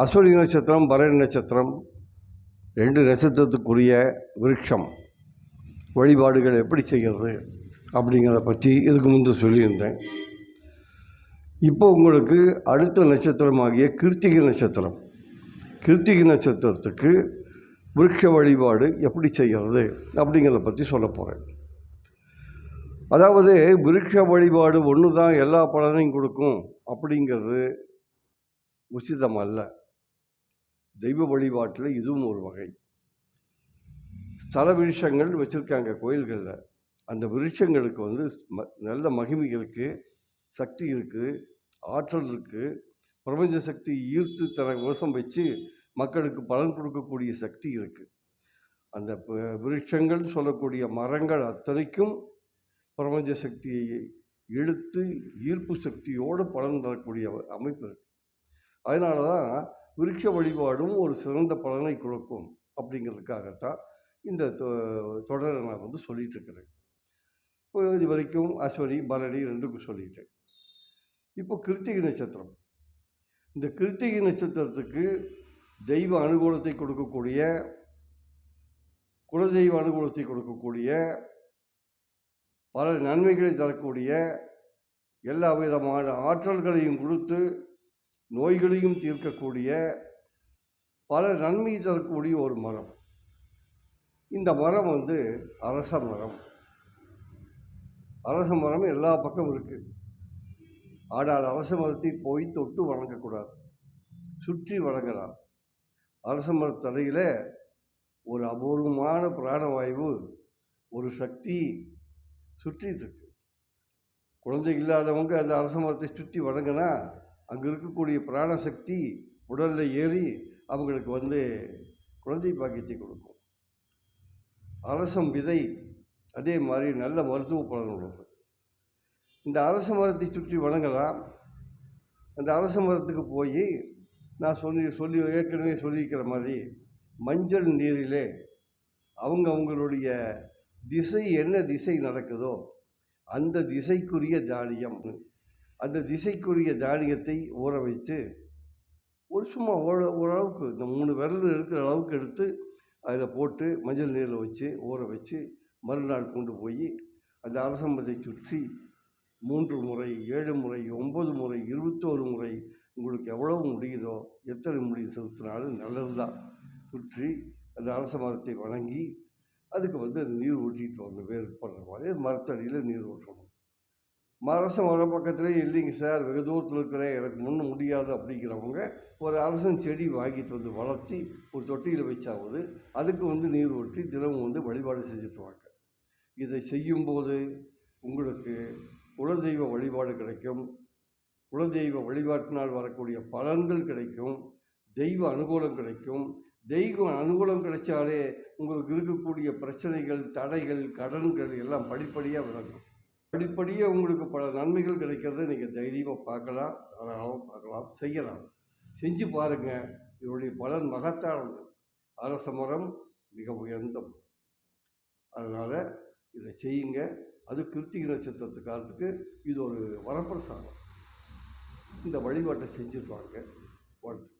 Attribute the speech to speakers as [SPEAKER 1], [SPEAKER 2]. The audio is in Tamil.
[SPEAKER 1] அஸ்வினி நட்சத்திரம் பரணி நட்சத்திரம் ரெண்டு நட்சத்திரத்துக்குரிய விருட்சம் வழிபாடுகள் எப்படி செய்கிறது அப்படிங்கிறத பற்றி இதுக்கு முன்பு சொல்லியிருந்தேன். இப்போ உங்களுக்கு அடுத்த நட்சத்திரமாகிய கிருத்திகை நட்சத்திரம். கிருத்திகை நட்சத்திரத்துக்கு விருட்ச வழிபாடு எப்படி செய்கிறது அப்படிங்கிறத பற்றி சொல்ல போகிறேன் அதாவது விருட்ச வழிபாடு ஒன்று தான் எல்லா பலனையும் கொடுக்கும் அப்படிங்கிறது உச்சிதம் அல்ல. தெய்வ வழிபாட்டில் இதுவும் ஒரு வகை. ஸ்தல விருஷங்கள் வச்சுருக்காங்க கோயில்களில். அந்த விருட்சங்களுக்கு வந்து ம நல்ல மகிமை இருக்குது சக்தி இருக்குது ஆற்றல் இருக்குது பிரபஞ்ச சக்தி ஈர்த்து தர கோஷம் வச்சு மக்களுக்கு பலன் கொடுக்கக்கூடிய சக்தி இருக்குது அந்த ப- விருட்சங்கள் சொல்லக்கூடிய மரங்கள் அத்தனைக்கும் பிரபஞ்ச சக்தியை இழுத்து ஈர்ப்பு சக்தியோடு பலன் தரக்கூடிய அமைப்பு இருக்குது அதனால தான் விருட்ச வழிபாடும் ஒரு சிறந்த பலனை கொடுக்கும் அப்படிங்கிறதுக்காகத்தான் இந்த தொ- தொடரை நான் வந்து சொல்லிகிட்டு இருக்கிறேன் இப்போ இது வரைக்கும் அஸ்வனி பரணி ரெண்டுக்கும் சொல்லிட்டேன். இப்போ கிருத்திகை நட்சத்திரம். இந்த கிருத்திகை நட்சத்திரத்துக்கு தெய்வ அனுகூலத்தை கொடுக்கக்கூடிய குலதெய்வ அனுகூலத்தை கொடுக்கக்கூடிய பல நன்மைகளை தரக்கூடிய எல்லா விதமான ஆற்றல்களையும் கொடுத்து நோய்களையும் தீர்க்கக்கூடிய பல நன்மை தரக்கூடிய ஒரு மரம். இந்த மரம் வந்து அரச மரம். அரச மரம் எல்லா பக்கம் இருக்குது ஆனால் அரச மரத்தை போய் தொட்டு வணங்கக்கூடாது. சுற்றி வணங்கலாம். அரச மரத்தடையில் ஒரு அபூர்வமான பிராணவாயு ஒரு சக்தி சுற்றிட்டு இருக்கு. குழந்தை இல்லாதவங்க அந்த அரச மரத்தை சுற்றி வணங்கினா அங்கே இருக்கக்கூடிய பிராணசக்தி உடலில் ஏறி அவங்களுக்கு வந்து குழந்தை பாக்கியத்தை கொடுக்கும். அரசம் விதை அதே மாதிரி நல்ல மருத்துவ பலன் உள்ளது இந்த அரச மரத்தை சுற்றி வணங்கலாம். அந்த அரச மரத்துக்கு போய் நான் சொல்லி சொல்லி ஏற்கனவே சொல்லியிருக்கிற மாதிரி மஞ்சள் நீரிலே அவங்க அவங்களுடைய திசை என்ன திசை நடக்குதோ அந்த திசைக்குரிய தானியம். அந்த திசைக்குரிய தானியத்தை ஊற வைத்து ஒரு சும்மா ஓர ஓரளவுக்கு இந்த மூணு விரல் இருக்கிற அளவுக்கு எடுத்து அதில் போட்டு மஞ்சள் நீரில் வச்சு ஊற வச்சு மறுநாள் கொண்டு போய் அந்த அரசம்பத்தை சுற்றி மூன்று முறை ஏழு முறை ஒம்பது முறை இருபத்தோரு முறை உங்களுக்கு எவ்வளவு முடியுதோ எத்தனை முடியும் செலுத்தினாலும் நல்லது தான். சுற்றி அந்த அரச மரத்தை வணங்கி அதுக்கு வந்து அந்த நீர் ஊற்றிட்டு வரணும் வேறு பண்ணுற மாதிரி மரத்தடியில் நீர் ஊற்றணும். அரச வர பக்கத்துலேயே இல்லைங்க சார் வெகு தூரத்தில் இருக்கிறேன் எனக்கு முன்னும் முடியாது அப்படிங்கிறவங்க ஒரு அரசன் செடி வாங்கிட்டு வந்து வளர்த்தி ஒரு தொட்டியில் வச்சாவது அதுக்கு வந்து நீர் ஊற்றி தினமும் வந்து வழிபாடு செஞ்சுட்டுவாங்க இதை செய்யும்போது உங்களுக்கு குலதெய்வ வழிபாடு கிடைக்கும். குலதெய்வ வழிபாட்டினால் வரக்கூடிய பலன்கள் கிடைக்கும். தெய்வ அனுகூலம் கிடைக்கும். தெய்வ அனுகூலம் கிடைச்சாலே உங்களுக்கு இருக்கக்கூடிய பிரச்சனைகள் தடைகள் கடன்கள் எல்லாம் படிப்படியாக விளங்கும் படிப்படியாக உங்களுக்கு பல நன்மைகள் கிடைக்கிறத நீங்கள் தைரியமாக பார்க்கலாம் தாராளமாக பார்க்கலாம் செய்யலாம். செஞ்சு பாருங்கள் இதனுடைய பலன் மகத்தானது. அரச மரம் மிக உயர்ந்த அதனால் இதை செய்யுங்க. அது கிருத்திகை நட்சத்திரத்து காலத்துக்கு இது ஒரு வரப்பிரசாதம். இந்த வழிபாட்டை செஞ்சுருப்பாங்க வாழ்த்து